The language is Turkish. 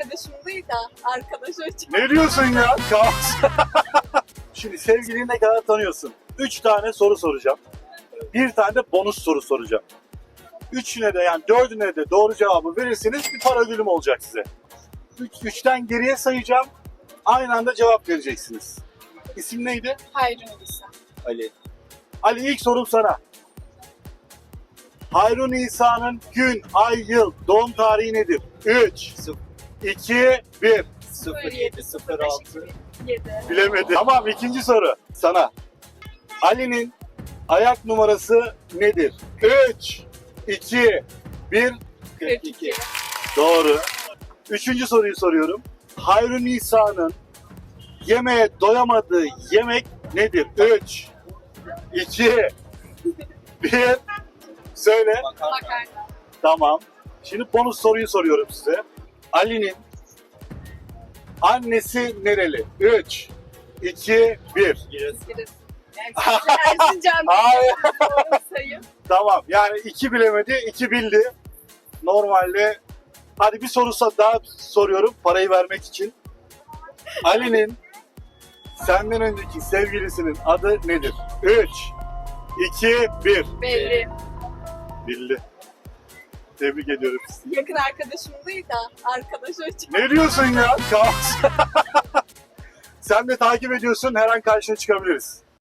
arkadaşım değil de arkadaş hocam. Ne diyorsun ya? Kaos. Şimdi sevgilini ne kadar tanıyorsun? Üç tane soru soracağım. Bir tane de bonus soru soracağım. Üçüne de yani dördüne de doğru cevabı verirseniz bir para ödülüm olacak size. Üç, üçten geriye sayacağım. Aynı anda cevap vereceksiniz. İsim neydi? Hayrun İsa. Ali. Ali ilk sorum sana. Hayrun İsa'nın gün, ay, yıl, doğum tarihi nedir? 3, 2, 1. 07 06 7. Bilemedi. Tamam ikinci soru sana. Ali'nin ayak numarası nedir? 3, 2, 1. 42. Doğru. Üçüncü soruyu soruyorum. Hayrun İsa'nın yemeğe doyamadığı yemek nedir? 3, 2, 1. Söyle. Makarna. Tamam. Şimdi bonus soruyu soruyorum size. Ali'nin annesi nereli? 3, 2, 1. Giresun. Erzincan Hayır. doğru sayı. Tamam. Yani iki bilemedi, iki bildi. Normalde hadi bir soru so- daha soruyorum parayı vermek için. Ali'nin senden önceki sevgilisinin adı nedir? 3, 2, 1. Belli. Bildi. Tebrik ediyorum sizi. Yakın arkadaşım değil de arkadaş hocam. Ne diyorsun ya? Kaos. Sen de takip ediyorsun her an karşına çıkabiliriz.